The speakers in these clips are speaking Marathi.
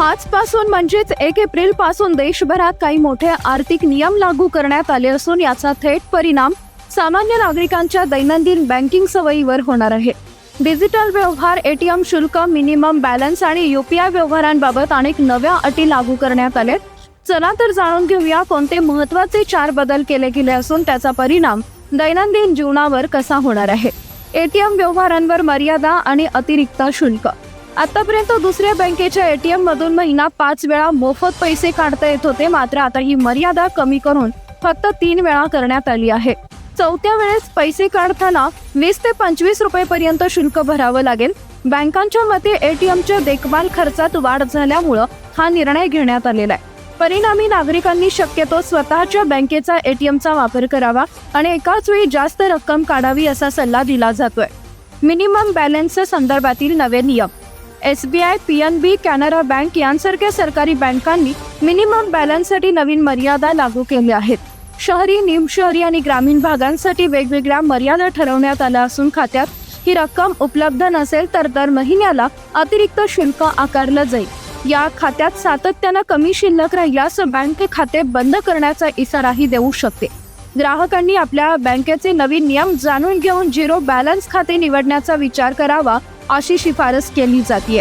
आजपासून म्हणजेच एक एप्रिलपासून देशभरात काही मोठे आर्थिक नियम लागू करण्यात आले असून याचा थेट परिणाम सामान्य नागरिकांच्या दैनंदिन बँकिंग सवयीवर होणार आहे. डिजिटल व्यवहार एटीएम शुल्क मिनिमम बॅलन्स आणि युपीआय व्यवहारांबाबत अनेक नव्या अटी लागू करण्यात आल्या चला तर जाणून घेऊया कोणते महत्त्वाचे चार बदल केले गेले असून त्याचा परिणाम दैनंदिन जीवनावर कसा होणार आहे. एटीएम व्यवहारांवर मर्यादा आणि अतिरिक्त शुल्क. आतापर्यंत दुसऱ्या बँकेच्या एटीएम मधून महिना पाच वेळा मोफत पैसे काढता येत होते. मात्र आता ही मर्यादा कमी करून फक्त तीन वेळा करण्यात आली आहे. चौथ्या वेळेस पैसे काढताना वीस ते पंचवीस रुपये पर्यंत शुल्क भरावं लागेल. बँकांच्या मते एटीएमच्या देखभाल खर्चात वाढ झाल्यामुळं हा निर्णय घेण्यात आलेला आहे. परिणामी नागरिकांनी शक्यतो स्वतःच्या बँकेचा एटीएमचा वापर करावा आणि एकाच वेळी जास्त रक्कम काढावी असा सल्ला दिला जातोय. मिनिमम बॅलन्स संदर्भातील नवे नियम. S B I P N B Canara bank यांसारख्या सरकारी बँकांनी मिनिमम बॅलन्ससाठी नवीन मर्यादा लागू केल्या आहेत. शहरी निमशहरी आणि ग्रामीण भागांसाठी वेगवेगळ्या मर्यादा ठरवण्यात आल्या असून खात्यात ही रक्कम उपलब्ध नसेल तर दर महिन्याला अतिरिक्त शुल्क आकारलं जाईल. या खात्यात सातत्यानं कमी शिल्लक राहिल्यास बँक खाते बंद करण्याचा इशाराही देऊ शकते. ग्राहकांनी आपल्या बँकेचे नवीन नियम जाणून घेऊन झिरो बॅलन्स खाते निवडण्याचा विचार करावा अशी शिफारस केली जाते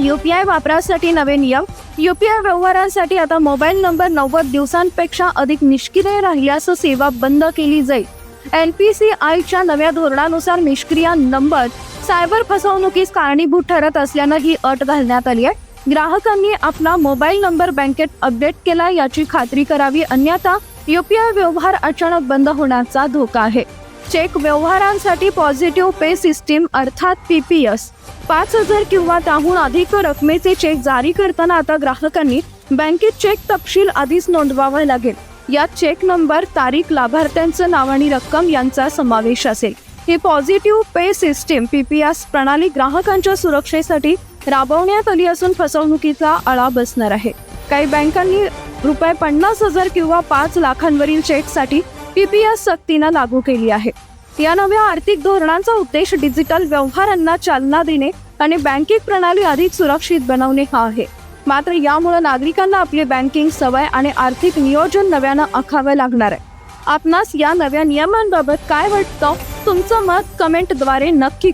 युपीआय वापरासाठी नवे नियम युपीआय व्यवहारांसाठी आता मोबाईल नंबर नव्वद दिवसांपेक्षा अधिक निष्क्रिय राहिल्यास सेवा बंद केली जाईल. एन पी सी आयच्या नव्या धोरणानुसार निष्क्रिय नंबर सायबर फसवणुकीस कारणीभूत ठरत असल्यानं ही अट घालण्यात आली आहे ग्राहकांनी आपला मोबाईल नंबर बँकेत अपडेट केला याची खात्री करावी अन्यथा युपीआय व्यवहार अचानक बंद होण्याचा धोका आहे. चेक व्यवहारांसाठी पॉझिटिव्ह पे सिस्टीम अर्थात पी पी एस. पाच हजार किंवा त्याहून अधिक रकमेचे चेक जारी करताना आता ग्राहकांनी बँकेत चेक तपशील आधीच नोंदवावा लागेल. यात चेक नंबर तारीख लाभार्थ्यांचं नाव आणि रक्कम यांचा समावेश असेल. ही positive pay system P P S प्रणाली ग्राहकांच्या सुरक्षेसाठी राबवण्यात आली असून फसवणुकीचा आळा बसणार आहे. काही बँकांनी रुपये पन्नास हजार किंवा पाच लाखांवरील चेकसाठी पीपीएस सक्तीनं लागू केली आहे. या नव्या आर्थिक धोरणांचा उद्देश डिजिटल व्यवहारांना चालना देणे आणि बँकिंग प्रणाली अधिक सुरक्षित बनवणे हा आहे. मात्र यामुळे नागरिकांना आपली बँकिंग सवय आणि आर्थिक नियोजन नव्यानं आखावे लागणार आहे. आपणास या नव्या नियमांबाबत काय वाटतं? तुमचं मत कमेंटद्वारे नक्की